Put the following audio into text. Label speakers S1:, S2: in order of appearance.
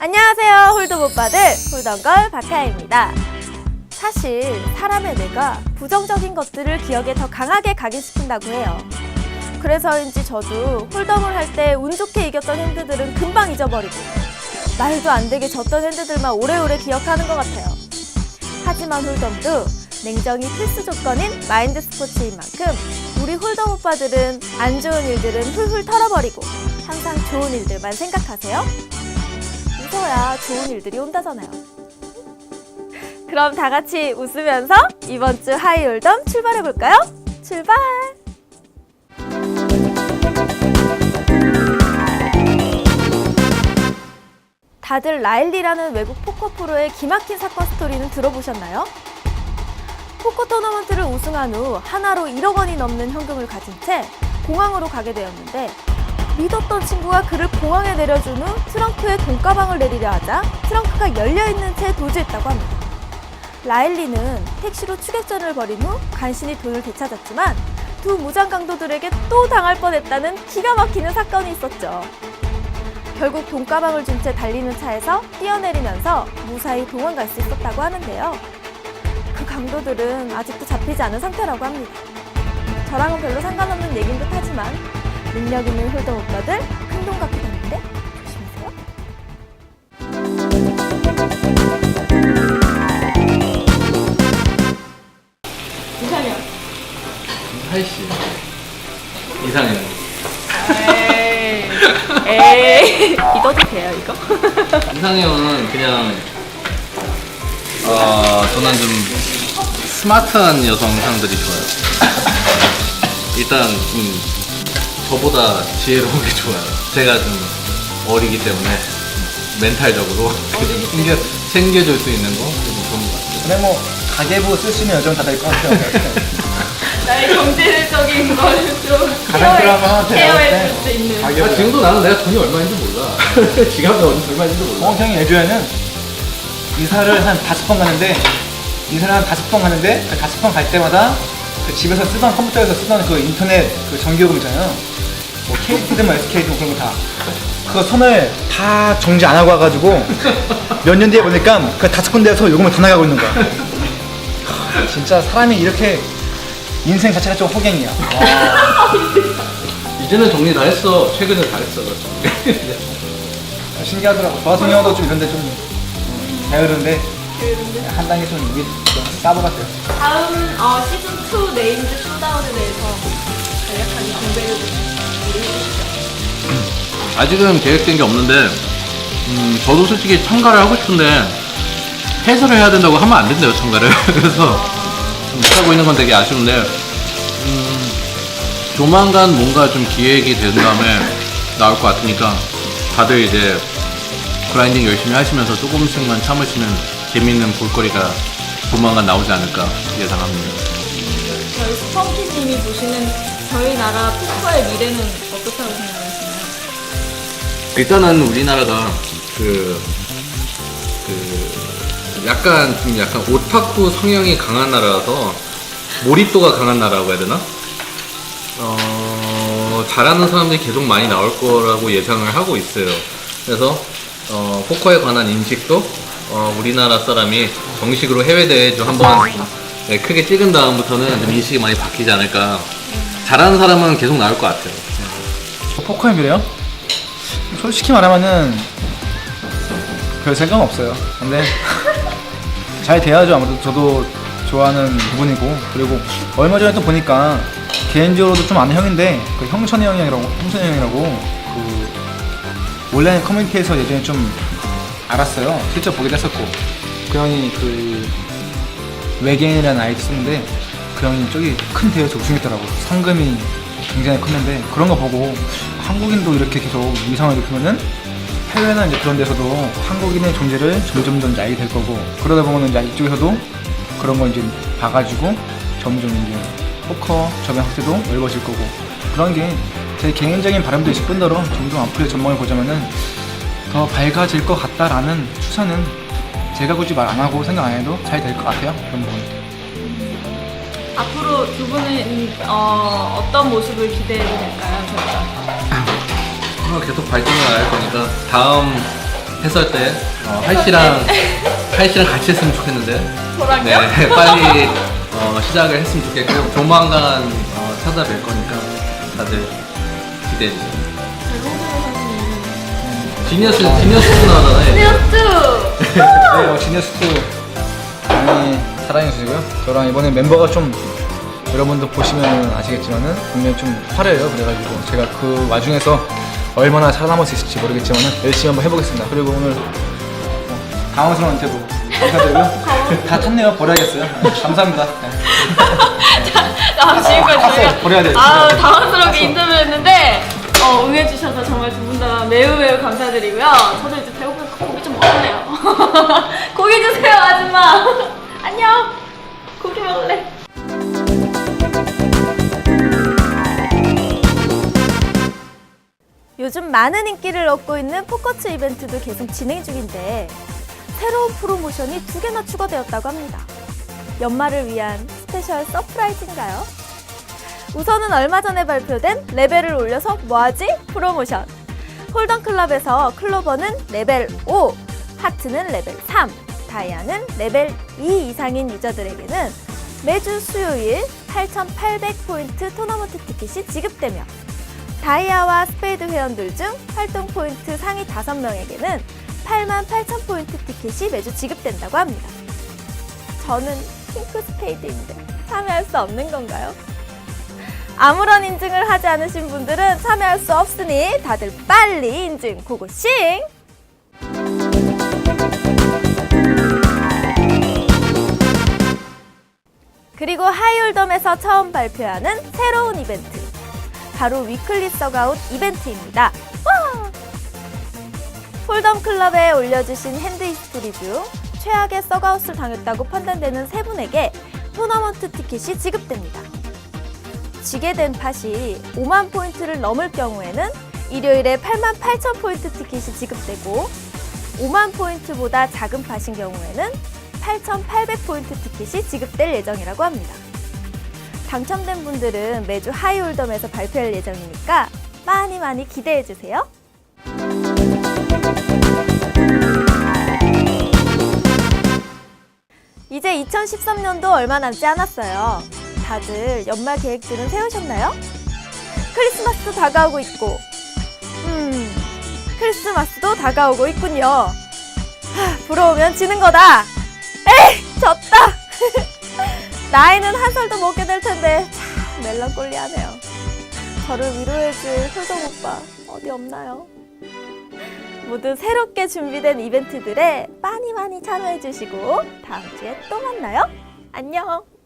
S1: 안녕하세요 홀더 오빠들. 홀던걸 박하입니다. 사실 사람의 뇌가 부정적인 것들을 기억에 더 강하게 각인시킨다고 해요. 그래서인지 저도 홀덤을 할 때 운 좋게 이겼던 핸드들은 금방 잊어버리고 말도 안 되게 졌던 핸드들만 오래오래 기억하는 것 같아요. 하지만 홀덤도 냉정이 필수 조건인 마인드 스포츠인 만큼 우리 홀덤 오빠들은 안 좋은 일들은 훌훌 털어버리고 항상 좋은 일들만 생각하세요 웃어야 좋은 일들이 온다잖아요. 그럼 다 같이 웃으면서 이번 주 하이홀덤 출발해 볼까요? 출발! 다들 라일리라는 외국 포커 프로의 기막힌 사건 스토리는 들어보셨나요? 포커 토너먼트를 우승한 후 하나로 1억 원이 넘는 현금을 가진 채 공항으로 가게 되었는데 믿었던 친구가 그를 공항에 내려준 후 트렁크에 돈가방을 내리려 하자 트렁크가 열려있는 채 도주했다고 합니다. 라일리는 택시로 추격전을 벌인 후 간신히 돈을 되찾았지만 두 무장 강도들에게 또 당할 뻔했다는 기가 막히는 사건이 있었죠. 결국 돈가방을 준 채 달리는 차에서 뛰어내리면서 무사히 도망갈 수 있었다고 하는데요. 그 강도들은 아직도 잡히지 않은 상태라고 합니다. 저랑은 별로 상관없는 얘긴 듯 하지만 능력 있는 홀더 오빠들 큰돈 갖고 다니는데 조심하세요. 이상형.
S2: 하이씨 이상형
S1: 에이. 에이. 믿어도 돼요 이거?
S2: 이상형은 그냥 어 저는 좀 스마트한 여성상들이 좋아요 일단 좀 저보다 지혜로운 게 좋아요. 제가 좀 어리기 때문에 멘탈적으로 챙겨, 챙겨줄 수 있는 거? 그게 좋은 것 같아요.
S3: 근데 뭐 가계부 쓰시는 여정 다 될 것 같아요.
S1: 나의 경제적인 걸좀
S3: 가장 필요한 건 하나
S1: 케어해 줄 수 있는.
S2: 아, 지금도 나는 내가 돈이 얼마인지 몰라. 지갑에 얼마인지도 몰라.
S3: 어, 형이 예주에는 이사를 한 다섯 번 가는데 이사를 한 다섯 번 가는데 그 다섯 번 갈 때마다 그 집에서 쓰던 컴퓨터에서 쓰던 그 인터넷 그 전기요금 있잖아요. 뭐 KT든 뭐 SK든 그런 거 다. 그거 손을 다 정지 안 하고 와가지고 몇 년 뒤에 보니까 그 다섯 군데에서 요금을 다 나가고 있는 거야. 하, 진짜 사람이 이렇게 인생 자체가 좀 호갱이야.
S2: 이제는 정리 다 했어 최근에 다 했어
S3: 신기하더라고. 저 같은 경우도 좀 이런데 좀 음, 게으른데 한 단계 좀 위에 좀 같아요.
S1: 다음 어, 시즌 2 네임드 쇼다운에 대해서 간략하게 공개를 해주시죠.
S2: 아직은 계획된 게 없는데 음, 저도 솔직히 참가를 하고 싶은데 해설을 해야 된다고 하면 안 된대요 참가를 그래서 좀 못하고 있는 건 되게 아쉬운데 음, 조만간 뭔가 좀 기획이 된 다음에 나올 것 같으니까 다들 이제 그라인딩 열심히 하시면서 조금씩만 참으시면 재밌는 볼거리가 조만간 나오지 않을까 예상합니다
S1: 저희 스펀키님이 보시는 저희 나라 포커의 미래는 어떻다고 생각하시나요?
S2: 일단은 우리나라가 그, 그, 약간, 좀 약간 오타쿠 성향이 강한 나라라서 몰입도가 강한 나라라고 해야 되나? 어, 잘하는 사람들이 계속 많이 나올 거라고 예상을 하고 있어요. 그래서, 어, 포커에 관한 인식도, 어, 우리나라 사람이 정식으로 해외 대회 좀 한번 네, 크게 찍은 다음부터는 좀 인식이 많이 바뀌지 않을까. 잘하는 사람은 계속 나올 것 같아요.
S3: 포커의 미래요? 솔직히 말하면은 별 생각 없어요. 근데 잘 돼야죠. 아무래도 저도 좋아하는 부분이고 그리고 얼마 전에 또 보니까 개인적으로도 좀 아는 형인데 그 형천이 형이라고 형천이 형이라고 그 온라인 커뮤니티에서 예전에 좀 알았어요. 실제 보기도 했었고 그 형이 그 외계인이라는 아이디 쓰는데 그 형이 저기 큰 대회에서 우승했더라고. 상금이 굉장히 컸는데 그런 거 보고 한국인도 이렇게 계속 위상을 일으키면은 해외나 이제 그런 데서도 한국인의 존재를 점점 더 이제 알게 될 거고 그러다 보면은 이제 이쪽에서도 그런 걸 이제 봐가지고 점점 이제 포커 저변 확대도 넓어질 거고 그런 게 제 개인적인 바람도 있을 뿐더러 점점 앞으로의 전망을 보자면은 더 밝아질 것 같다라는 추세는 제가 굳이 말 안 하고 생각 안 해도 잘 될 것 같아요 그런 부분.
S1: 앞으로 두 분은 어, 어떤 모습을 기대해도 될까요? 저희가?
S2: 어, 계속 발전을 할 거니까 다음 해설 때 어, 하이 씨랑 하이 씨랑 같이 했으면 좋겠는데
S1: 저랑요?
S2: 네 빨리 어, 시작을 했으면 좋겠고 조만간 어, 찾아뵐 거니까 다들 기대해 주세요. 지니어스 지니어스 나잖아요.
S3: 네, 어, 지네스도 많이 사랑해 주시고요. 저랑 이번에 멤버가 좀 여러분도 보시면 아시겠지만은 분명히 좀 화려해요. 그래가지고 제가 그 와중에서 얼마나 살아남을 수 있을지 모르겠지만은 열심히 한번 해보겠습니다. 그리고 오늘 어, 당황스러운 태도 감사드리고요. 다 탔네요. 버려야겠어요. 네, 감사합니다. 네.
S4: 아, 지금까지. 저희가
S3: 버려야 돼.
S4: 아. 당황스럽게. 인터뷰했는데 어, 응해주셔서 정말 두 분 다 매우 매우 감사드리고요. 저도 이제 배고프니까 고기 좀 먹을래요. 고기 주세요, 아줌마. 안녕. 고기 먹을래.
S1: 요즘 많은 인기를 얻고 있는 포커츠 이벤트도 계속 진행 중인데 새로운 프로모션이 두 개나 추가되었다고 합니다. 연말을 위한 스페셜 서프라이즈인가요? 우선은 얼마 전에 발표된 레벨을 올려서 뭐하지? 프로모션. 홀던 클럽에서 클로버는 레벨 5, 하트는 레벨 3, 다이아는 레벨 2 이상인 유저들에게는 매주 수요일 8,800포인트 토너먼트 티켓이 지급되며 다이아와 스페이드 회원들 중 활동 포인트 상위 5명에게는 8만 8천 포인트 티켓이 매주 지급된다고 합니다. 저는 핑크 스페이드인데 참여할 수 없는 건가요? 아무런 인증을 하지 않으신 분들은 참여할 수 없으니 다들 빨리 인증 고고싱! 그리고 하이올덤에서 처음 발표하는 새로운 이벤트. 바로 위클리 서가웃 이벤트입니다. 와! 홀덤 클럽에 올려주신 핸드 히스토리 중 최악의 서가웃을 당했다고 판단되는 세 분에게 토너먼트 티켓이 지급됩니다. 지게 된 팟이 5만 포인트를 넘을 경우에는 일요일에 8만 8천 포인트 티켓이 지급되고 5만 포인트보다 작은 팟인 경우에는 8,800 포인트 티켓이 지급될 예정이라고 합니다. 당첨된 분들은 매주 하이홀덤에서 발표할 예정이니까 많이 많이 기대해 주세요. 이제 2013년도 얼마 남지 않았어요. 다들 연말 계획들은 세우셨나요? 크리스마스도 다가오고 있고, 음, 크리스마스도 다가오고 있군요. 하, 부러우면 지는 거다. 에이, 졌다. 나이는 한 살도 먹게 될 텐데 참 멜랑콜리하네요. 저를 위로해줄 효정 오빠 어디 없나요? 모두 새롭게 준비된 이벤트들에 많이 많이 참여해주시고 다음 주에 또 만나요. 안녕.